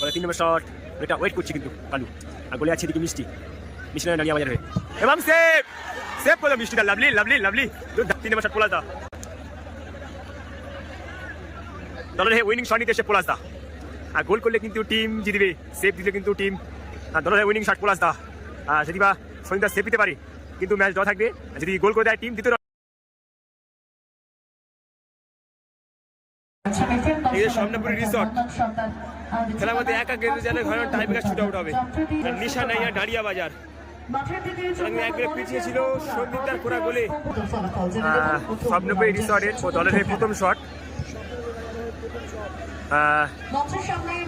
বলে তিন নম্বর শট এটা ওয়েট করছে কিন্তু কালু। আর গোলে আছে এদিকে মিষ্টি। মিষ্টি নয় নানিয়া বাজার হয়ে। এবং সেভ সেভ করল মিষ্টিটা লাভলি লাভলি লাভলি। তিন নম্বর শট পোলাস দা। দলের হয়ে উইনিং শট নিতে এসে পোলাস দা। আর গোল করলে কিন্তু টিম জিতবে সেভ দিলে কিন্তু টিম দলের উইনিং শট পোলাস দা। আর যদি বা সনিদা সেভ দিতে পারে কিন্তু ম্যাচ ড্র থাকবে। যদি গোল করে দেয় টিম দ্বিতীয় এই যে রিসর্ট খেলার মধ্যে একা গেঁদে জানে ঘরে টাইম ব্রেকার শুট আউট হবে। নিশা নাইয়া ডাড়িয়া বাজার। সঙ্গে হয়ে প্রথম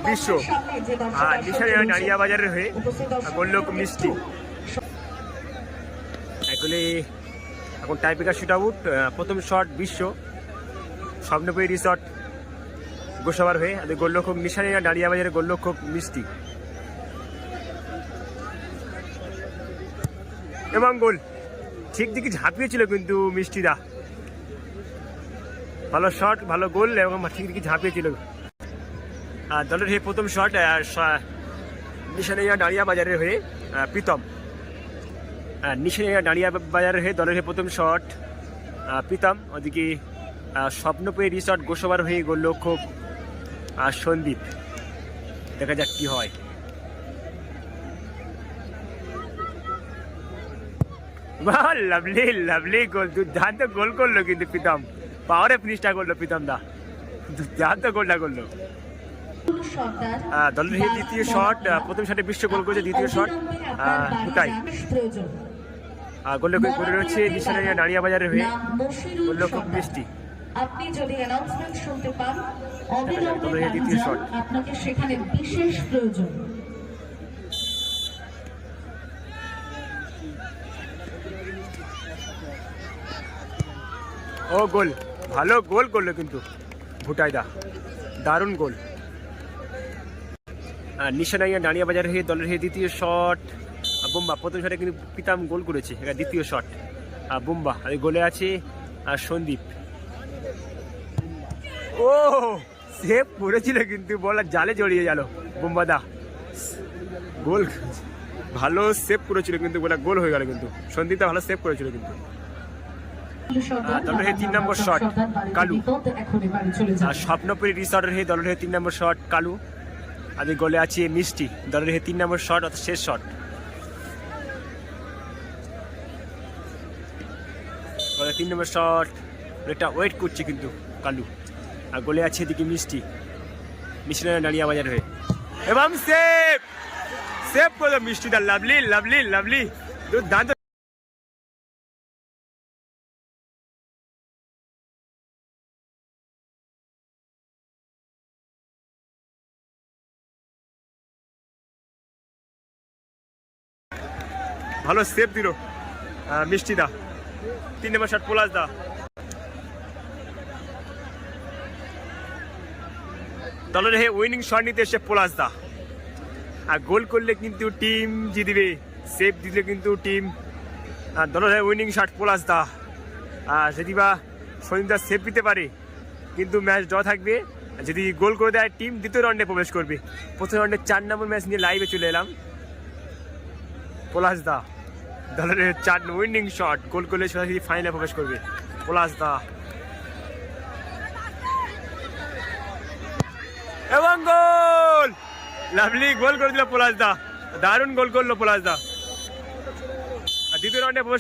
বিশ্ব। আর নিশা ডাড়িয়া বাজারের হয়ে মিষ্টি। এখন ব্রেকার শুট আউট প্রথম শট বিশ্ব। স্বপ্নপুরি রিসর্ট গোসাবার হয়ে আর গোল্লক্ষক নিশানিয়া ডালিয়া বাজারে গোল্লক্ষক মিষ্টি। এবং গোল। ঠিক দিকে ঝাঁপিয়েছিল কিন্তু মিষ্টিদা। ভালো শট ভালো গোল এবং ঠিক দিকে ঝাঁপিয়েছিল। আর দলের হয়ে প্রথম শট নিশানিয়া ডালিয়া বাজারের হয়ে প্রীতম। নিশানিয়া ডালিয়া বাজারের হয়ে দলের হয়ে প্রথম শট প্রীতম। ওদিকে আহ, স্বপ্নপেয়ে রিসর্ট গোসবার হয়ে গোলক্ষক আর সন্দীপ দেখা যাক কি হয়। লাভলি লাভলি গোল দুর্দান্ত গোল করল কিন্তু প্রীতম। পাওয়ারে ফিনিশটা করল প্রীতম দা। দুর্দান্ত গোলটা করল। দলের হয়ে দ্বিতীয় শট প্রথম শটে বিশ্ব গোল করেছে দ্বিতীয় শট দুটাই। গোলক্ষক করে রয়েছে নিশানিয়া নাড়িয়া বাজারের হয়ে। গোলক্ষক মিষ্টি। আপনি যদি অ্যানাউন্সমেন্ট শুনতে পান অবিলম্বে আপনাকে সেখানে বিশেষ প্রয়োজন। ও গোল। ভালো গোল করল কিন্তু ভুটাইদা। দারুণ গোল। আর নিশানাইয়া ডানিয়া বাজার হয়ে দলের হয়ে দ্বিতীয় শট। আর বুম্বা প্রথম শটে কিন্তু পিতাম গোল করেছে এটা দ্বিতীয় শট। আর বুম্বা আর গোলে আছে। আর সন্দীপ। ও সেভ করেছিল কিন্তু বলার জালে জড়িয়ে গেল বুম্বাদা। গোল ভালো সেভ করেছিল কিন্তু বলা গোল হয়ে গেল কিন্তু। সন্দীপটা ভালো সেভ করেছিল কিন্তু। দলের হয়ে তিন নম্বর কালু। আর স্বপ্নপুরী রিসর্টের হয়ে দলের হয়ে তিন নম্বর শট কালু। আর গোলে আছে মিষ্টি দলের হয়ে তিন নম্বর শট অর্থাৎ শেষ শট গোলে তিন নম্বর শট এটা ওয়েট করছে কিন্তু কালু। আর গোলে আছে এদিকে মিষ্টি। মিষ্টি নাড়িয়া বাজার হয়ে। এবং সেভ সেভ করল মিষ্টিটা লাভলি লাভলি লাভলি দুর্দান্ত ভালো সেভ দিল। মিষ্টি দা তিন নম্বর শট পোলাস দা। দলের হয়ে উইনিং শট নিতে এসে পোলাস দা। আর গোল করলে কিন্তু টিম জিতবে সেভ দিলে কিন্তু টিম দলের হয়ে উইনিং শট পোলাস দা। আর যদি বা সঞ্জিদা সেভ দিতে পারে, কিন্তু ম্যাচ ড্র থাকবে। যদি গোল করে দেয় টিম দ্বিতীয় রাউন্ডে প্রবেশ করবে। প্রথম রাউন্ডে চার নম্বর ম্যাচ নিয়ে লাইভে চলে এলাম। পলাশ দা, দলের চার উইনিং শট গোল করলে সরাসরি ফাইনালে প্রবেশ করবে। পলাশ দা এবং গোল লাভলি গোল করে দিল পলাশ দা দারুণ গোল করল পলাশ দা আর দ্বিতীয় রাউন্ডে প্রবেশ